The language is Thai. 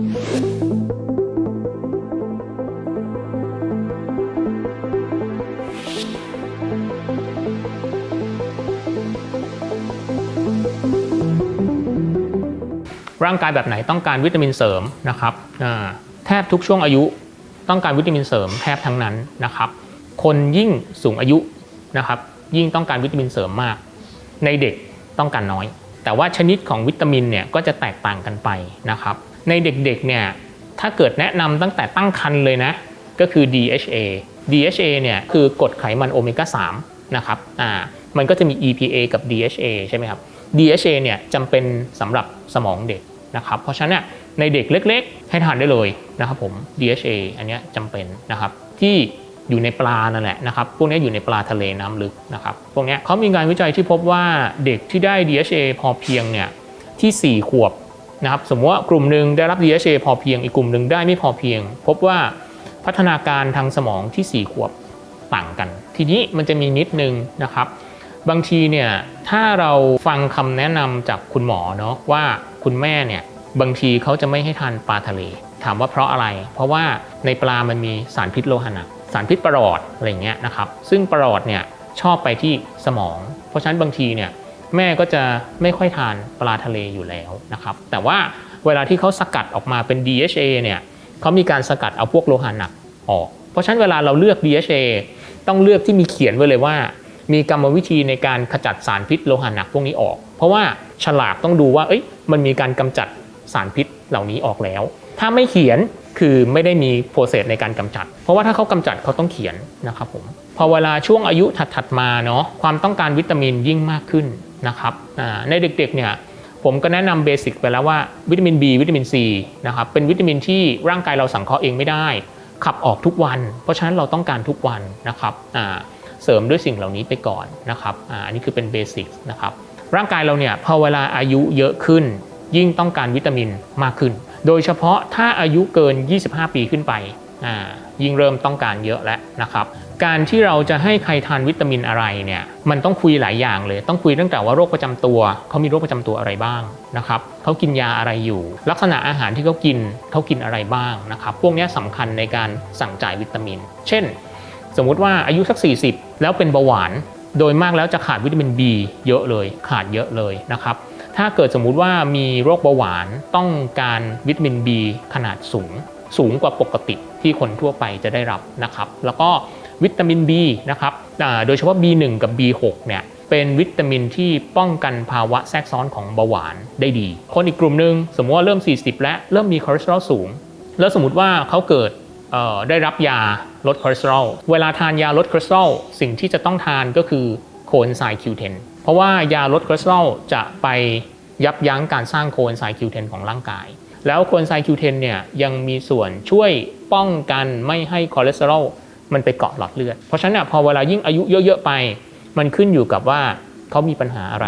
ร่างกายแบบไหนต้องการวิตามินเสริมนะครับแทบทุกช่วงอายุต้องการวิตามินเสริมแทบทั้งนั้นนะครับ คนยิ่งสูงอายุนะครับ ยิ่งต้องการวิตามินเสริมมาก ในเด็กต้องการน้อย แต่ว่าชนิดของวิตามินเนี่ยก็จะแตกต่างกันไปนะครับ ในเด็กๆเนี่ยถ้าเกิดแนะนำตั้งแต่ตั้งครรภ์เลยนะ ก็คือ DHA DHA เนี่ยคือกรดไขมันโอเมก้า3นะครับอ่ามันก็จะมี EPA กับ DHA ใช่ไหมครับ DHA เนี่ยจำเป็นสำหรับสมองเด็กนะครับเพราะฉะนั้นเนี่ยในเด็กเล็ก ๆ ให้ทานได้เลยนะครับผม DHA อันนี้จำเป็นนะครับที่อยู่ในปลานั่นแหละนะครับ พวกนี้อยู่ในปลาทะเลน้ำลึกนะครับ พวกนี้เขามีงานวิจัยที่พบว่าเด็กที่ได้ DHA พอเพียงเนี่ยที่ 4 ขวบ นะครับสมมติว่ากลุ่มหนึ่งได้รับ DHA พอเพียงอีกกลุ่มหนึ่งได้ไม่พอเพียง พบว่าพัฒนาการทางสมองที่ 4 ขวบต่างกัน ทีนี้มันจะมีนิดนึงนะครับ บางทีเนี่ยถ้าเราฟังคำแนะนำจากคุณหมอเนาะว่าคุณแม่เนี่ยบางทีเขาจะไม่ให้ทานปลาทะเล ถามว่าเพราะอะไร เพราะว่าในปลามันมีสารพิษโลหะหนักสารพิษปรอดอะไรเงี้ยนะครับ ซึ่งประหลอดเนี่ยชอบไปที่สมอง เพราะฉะนั้นบางทีเนี่ย แม่ก็จะไม่ค่อยทานปลาทะเลอยู่แล้วนะครับ แต่ว่าเวลาที่เขาสกัดออกมาเป็น DHA เนี่ยเขามีการสกัดเอาพวกโลหะหนักออก เพราะฉะนั้นเวลาเราเลือก DHA ต้องเลือกที่มีเขียนไว้เลยว่า มีกรรมวิธีในการขจัดสารพิษโลหะหนักพวกนี้ออก เพราะว่าฉลากต้องดูว่าเอ้ยมันมีการกำจัดสารพิษเหล่านี้ออกแล้ว ถ้าไม่เขียนคือไม่ได้มีโปรเซสในการกำจัด เพราะว่าถ้าเขากำจัดเขาต้องเขียนนะครับผมพอเวลาช่วงอายุถัดๆมาเนาะความต้องการวิตามินยิ่งมากขึ้น นะครับในเด็กๆเนี่ยผมก็แนะนำเบสิกไปแล้วว่าวิตามิน B วิตามิน C นะครับเป็นวิตามินที่ร่างกายเราสังเคราะห์เองไม่ได้ ขับออกทุกวัน เพราะฉะนั้นเราต้องการทุกวันนะครับเสริมด้วยสิ่งเหล่านี้ไปก่อนนะครับอันนี้คือเป็นเบสิกนะครับร่างกายเราเนี่ยพอเวลาอายุเยอะขึ้น ยิ่งต้องการวิตามินมากขึ้น โดยเฉพาะถ้าอายุเกิน 25 ปีขึ้นไป ยิ่งเริ่มต้องการเยอะแล้วนะครับ การที่เราจะให้ใครทานวิตามินอะไรเนี่ยมันต้องคุยหลายอย่างเลย ต้องคุยตั้งแต่ว่าโรคประจำตัวเขามีโรคประจำตัวอะไรบ้างนะครับเขากินยาอะไรอยู่ ลักษณะอาหารที่เขากินเขากินอะไรบ้างนะครับ พวกนี้สำคัญในการสั่งจ่ายวิตามิน เช่น สมมุติว่าอายุสัก 40 แล้วเป็นเบาหวาน โดยมากแล้วจะขาดวิตามิน B เยอะเลย ขาดเยอะเลยนะครับถ้าเกิดสมมุติว่ามีโรคเบาหวานต้องการวิตามิน B ขนาดสูง สูงกว่าปกติที่คนทั่วไปจะได้รับนะครับ แล้วก็วิตามิน B นะครับโดยเฉพาะ B1 กับ B6 เนี่ยเป็นวิตามินที่ป้องกันภาวะแทรกซ้อนของเบาหวานได้ดี คนอีกกลุ่มหนึ่งสมมติว่าเริ่ม 40 แล้วเริ่มมีคอเลสเตอรอลสูง แล้วสมมติว่าเขาเกิดได้รับยาลดคอเลสเตอรอล เวลาทานยาลดคอเลสเตอรอลสิ่งที่จะต้องทานก็คือโคเอนไซม์ Q10 เพราะว่ายาลดคอเลสเตอรอลจะไปยับยั้งการสร้างโคเอนไซม์ Q10 ของร่างกาย แล้วโคเอนไซม์ Q10 เนี่ยยังมีส่วนช่วยป้องกันไม่ให้คอเลสเตอรอลมันไปเกาะหลอดเลือด เพราะฉะนั้นพอเวลายิ่งอายุเยอะๆไป มันขึ้นอยู่กับว่าเขามีปัญหาอะไร